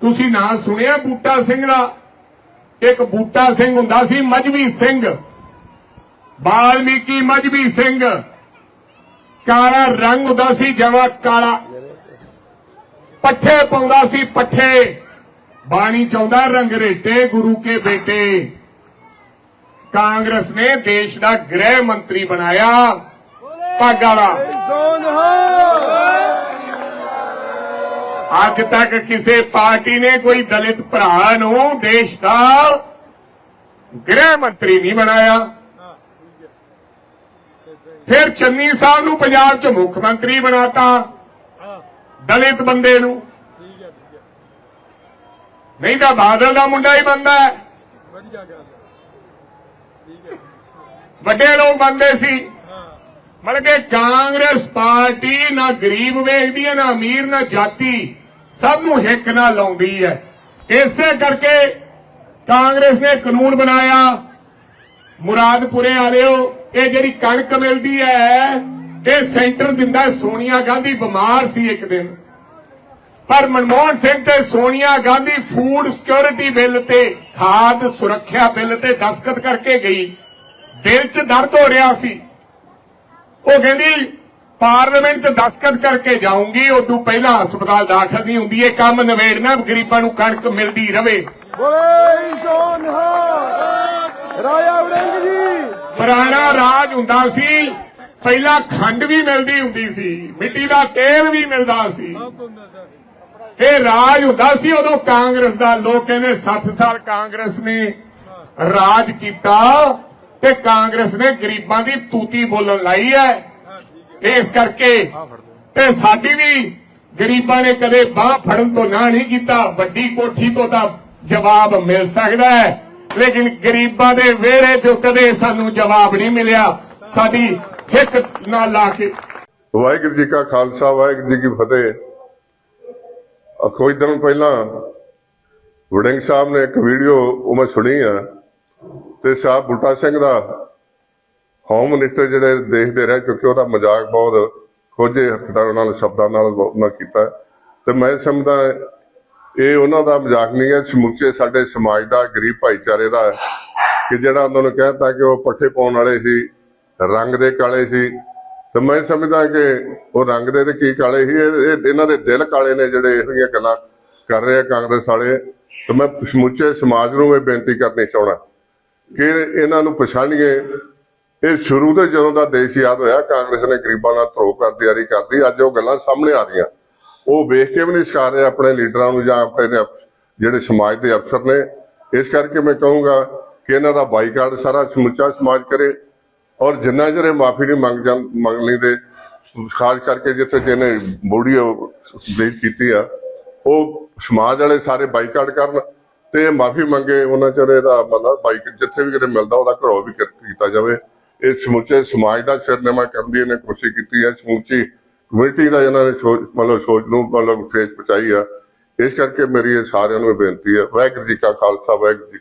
ਤੁਸੀਂ ਨਾਂ ਸੁਣਿਆ ਬੂਟਾ ਸਿੰਘ ਦਾ? ਇੱਕ ਬੂਟਾ ਸਿੰਘ ਹੁੰਦਾ ਸੀ ਮਜਬੀ ਸਿੰਘ। ਬਾਲਮੀਕੀ ਮਜਬੀ ਸਿੰਘ। ਕਾਲਾ ਰੰਗ ਹੁੰਦਾ ਸੀ, ਜਵਾ ਕਾਲਾ। ਪੱਠੇ ਪਾਉਂਦਾ ਸੀ, ਪੱਠੇ। ਬਾਣੀ ਚਾਹੁੰਦਾ ਰੰਗਰੇਟੇ ਗੁਰੂ ਕੇ ਬੇਟੇ। ਕਾਂਗਰਸ ਨੇ ਦੇਸ਼ ਦਾ ਗ੍ਰਹਿ ਮੰਤਰੀ ਬਣਾਇਆ। ਪੱਗ ਵਾਲਾ। ਅੱਜ ਤੱਕ ਕਿਸੇ ਪਾਰਟੀ ਨੇ ਕੋਈ ਦਲਿਤ ਭਰਾ ਨੂੰ ਦੇਸ਼ ਦਾ ਗ੍ਰਹਿ ਮੰਤਰੀ ਨਹੀਂ ਬਣਾਇਆ। ਫਿਰ ਚੰਨੀ ਸਾਹਿਬ ਨੂੰ ਪੰਜਾਬ 'ਚ ਮੁੱਖ ਮੰਤਰੀ ਬਣਾਤਾ ਦਲਿਤ ਬੰਦੇ ਨੂੰ। ਨਹੀਂ ਤਾਂ ਬਾਦਲ ਦਾ ਮੁੰਡਾ ਹੀ ਬੰਦਾ ਹੈ। ਵੱਡੇ ਲੋਕ ਬੰਦੇ ਸੀ। ਮਤਲਬ ਕਿ ਕਾਂਗਰਸ ਪਾਰਟੀ ਨਾ ਗਰੀਬ ਵੇਖਦੀ ਹੈ, ਨਾ ਅਮੀਰ, ਨਾ ਜਾਤੀ। ਸਭ ਨੂੰ ਹਿੱਕ ਨਾਲ ਲਾਉਂਦੀ ਹੈ। ਇਸੇ ਕਰਕੇ ਕਾਂਗਰਸ ਨੇ ਕਾਨੂੰਨ ਬਣਾਇਆ। ਮੁਰਾਦਪੁਰੇ ਵਾਲਿਓ, ਇਹ ਜਿਹੜੀ ਕਣਕ ਮਿਲਦੀ ਹੈ, ਇਹ ਸੈਂਟਰ ਦਿੰਦਾ ਸੋਨੀਆ ਗਾਂਧੀ ਬਿਮਾਰ ਸੀ ਇੱਕ ਦਿਨ। ਪਰ ਮਨਮੋਹਨ ਸਿੰਘ ਤੇ Sonia Gandhi food security bill ਤੇ, ਖਾਦ ਸੁਰੱਖਿਆ ਬਿੱਲ ਤੇ ਦਸਖਤ ਕਰਕੇ ਗਈ। ਦਿਲ 'ਚ ਦਰਦ ਹੋ ਰਿਹਾ ਸੀ। ਉਹ ਕਹਿੰਦੀ ਪਾਰਲੀਮੈਂਟ 'ਚ ਦਸਖਤ ਕਰਕੇ ਜਾਊਂਗੀ ਉਦੋਂ ਪਹਿਲਾਂ ਹਸਪਤਾਲ ਦਾਖਲ ਨਹੀਂ ਹੁੰਦੀ ਇਹ ਕੰਮ ਨਵੇੜਨਾ ਗਰੀਬਾਂ ਨੂੰ ਕਣਕ ਮਿਲਦੀ ਰਵੇ। ਬੋਲੇ ਵੜਿੰਗ ਜੀ। ਪੁਰਾਣਾ ਰਾਜ ਹੁੰਦਾ ਸੀ ਪਹਿਲਾਂ ਖੰਡ ਵੀ ਮਿਲਦੀ ਹੁੰਦੀ ਸੀ ਮਿੱਟੀ ਦਾ ਤੇਲ ਵੀ ਮਿਲਦਾ ਸੀ। ਇਹ ਰਾਜ ਹੁੰਦਾ ਸੀ ਉਦੋਂ ਕਾਂਗਰਸ ਦਾ ਲੋਕ ਕਹਿੰਦੇ 60 ਸਾਲ ਕਾਂਗਰਸ ਨੇ ਰਾਜ ਕੀਤਾ ਤੇ ਕਾਂਗਰਸ ਨੇ ਗਰੀਬਾਂ ਦੀ ਤੂਤੀ ਬੋਲਣ ਲਾਈ ਹੈ। ਇਸ ਕਰਕੇ ਤੇ ਸਾਡੀ ਵੀ ਗਰੀਬਾਂ ਨੇ ਕਦੇ ਬਾਹ ਫੜਨ ਤੋਂ ਨਾ ਨਹੀਂ ਕੀਤਾ, ਵੱਡੀ ਕੋਠੀ ਤੋਂ ਤਾਂ ਜਵਾਬ ਮਿਲ ਸਕਦਾ ਹੈ। ਲੇਕਿਨ ਗਰੀਬਾਂ ਦੇ ਵਿਹੜੇ 'ਚੋਂ ਕਦੇ ਸਾਨੂੰ ਜਵਾਬ ਨਹੀਂ ਮਿਲਿਆ। ਸਾਡੀ ਹਿੱਕ ਨਾਲ ਲਾ ਕੇ ਵਾਹਿਗੁਰੂ ਜੀ ਕਾ ਖਾਲਸਾ, ਵਾਹਿਗੁਰੂ ਜੀ ਕੀ ਫਤਿਹ। ਆ ਦਿਨ ਪਹਿਲਾਂ ਵੜਿੰਗ ਸਾਹਿਬ ਨੇ ਇੱਕ ਵੀਡੀਓ ਉਹ ਮੈਂ ਸੁਣੀ ਆ, ਤੇ ਸਾਹਿਬ ਬੁੱਟਾ ਸਿੰਘ ਦਾ ਹੋਮ ਮਿਨਿਸਟਰ ਜਿਹੜੇ ਦੇਖਦੇ ਰਹੇ, ਕਿਉਂਕਿ ਉਹਦਾ ਮਜ਼ਾਕ ਬਹੁਤ ਖੋਜੇ ਹੱਥਾਂ ਨੇ ਸ਼ਬਦਾਂ ਨਾਲ ਉਹਨਾਂ ਕੀਤਾ। ਤੇ ਮੈਂ ਸਮਝਦਾ ਇਹ ਉਹਨਾਂ ਦਾ ਮਜ਼ਾਕ ਨਹੀਂ ਹੈ। ਸਮੁੱਚੇ ਸਾਡੇ ਸਮਾਜ ਦਾ, ਗਰੀਬ ਭਾਈਚਾਰੇ ਦਾ ਕਿ ਜਿਹੜਾ ਉਹਨਾਂ ਨੂੰ ਕਹਿਤਾ ਕਿ ਉਹ ਪੱਠੇ ਪਾਉਣ ਵਾਲੇ ਸੀ, ਰੰਗ ਦੇ ਕਾਲੇ ਸੀ। ਤੇ ਮੈਂ ਸਮਝਦਾ ਕਿ ਉਹ ਰੰਗ ਦੇ ਤੇ ਕੀ ਕਾਲੇ ਸੀ, ਇਹ- ਇਹਨਾਂ ਦੇ ਦਿਲ ਕਾਲੇ ਨੇ ਜਿਹੜੇ ਇਹੋ ਜਿਹੀਆਂ ਗੱਲਾਂ ਕਰ ਰਹੇ ਆ ਕਾਂਗਰਸ ਵਾਲੇ। ਤੇ ਮੈਂ ਸਮੁੱਚੇ ਸਮਾਜ ਨੂੰ ਇਹ ਬੇਨਤੀ ਕਰਨੀ ਚਾਹਣਾ ਕਿ ਇਹਨਾਂ ਨੂੰ ਪਛਾਣੀਏ। ਇਹ ਸ਼ੁਰੂ ਤੋਂ ਜਦੋਂ ਦਾ ਦੇਸ਼ ਯਾਦ ਹੋਇਆ, ਕਾਂਗਰਸ ਨੇ ਗਰੀਬਾਂ ਨਾਲ ਧਰੋ ਕਰ ਤਿਆਰੀ ਕਰਦੀ ਅੱਜ ਉਹ ਗੱਲਾਂ ਸਾਹਮਣੇ ਆ ਰਹੀਆਂ। ਉਹ ਵੇਖ ਕੇ ਵੀ ਨਹੀਂ ਸਿਖਾ ਰਹੇ ਆਪਣੇ ਲੀਡਰਾਂ ਨੂੰ ਜਾਂ ਆਪਣੇ ਜਿਹੜੇ ਸਮਾਜ ਦੇ ਅਫਸਰ ਨੇ। ਇਸ ਕਰਕੇ ਮੈਂ ਕਹੂੰਗਾ ਕਿ ਇਹਨਾਂ ਦਾ ਬਾਈਕਾਟ ਸਾਰਾ ਸਮੁੱਚਾ ਸਮਾਜ ਕਰੇ ਔਰ ਜਿੰਨਾ ਚਿਰ ਮਾਫੀ ਨਹੀਂ ਮੰਗ ਜਾਂ, ਮੰਗ ਲੈਂਦੇ, ਖਾਸ ਕਰਕੇ ਜਿੱਥੇ ਜਿਹਨੇ ਵੀਡੀਓ ਬੇਇੱਜ਼ਤ ਕੀਤੀ ਆ, ਉਹ ਸਮਾਜ ਵਾਲੇ ਸਾਰੇ ਬਾਈਕਾਟ ਕਰਨ ਤੇ ਮਾਫੀ ਮੰਗੇ, ਉਹਨਾਂ ਚਿਰ ਇਹਦਾ ਮਤਲਬ ਬਾਈਕ ਜਿੱਥੇ ਵੀ ਕਿਤੇ ਮਿਲਦਾ, ਉਹਦਾ ਘਰੋਂ ਵੀ ਕੀਤਾ ਜਾਵੇ। ਇਹ ਸਮੁੱਚੇ ਸਮਾਜ ਦਾ ਸਿਰਨਮਾ ਕਰਨ ਦੀ ਇਹਨੇ ਕੋਸ਼ਿਸ਼ ਕੀਤੀ ਹੈ। ਸਮੁੱਚੀ ਕਮਿਊਨਿਟੀ ਦਾ ਇਹਨਾਂ ਨੇ ਸੋਚ, ਮਤਲਬ ਸੋਚ ਨੂੰ ਮਤਲਬ ਠੇਸ ਪਹੁੰਚਾਈ ਆ। ਇਸ ਕਰਕੇ ਮੇਰੀ ਇਹ ਸਾਰਿਆਂ ਨੂੰ ਬੇਨਤੀ ਹੈ। ਵਾਹਿਗੁਰੂ ਜੀ ਕਾ ਖਾਲਸਾ, ਵਾਹਿਗੁਰੂ ਜੀ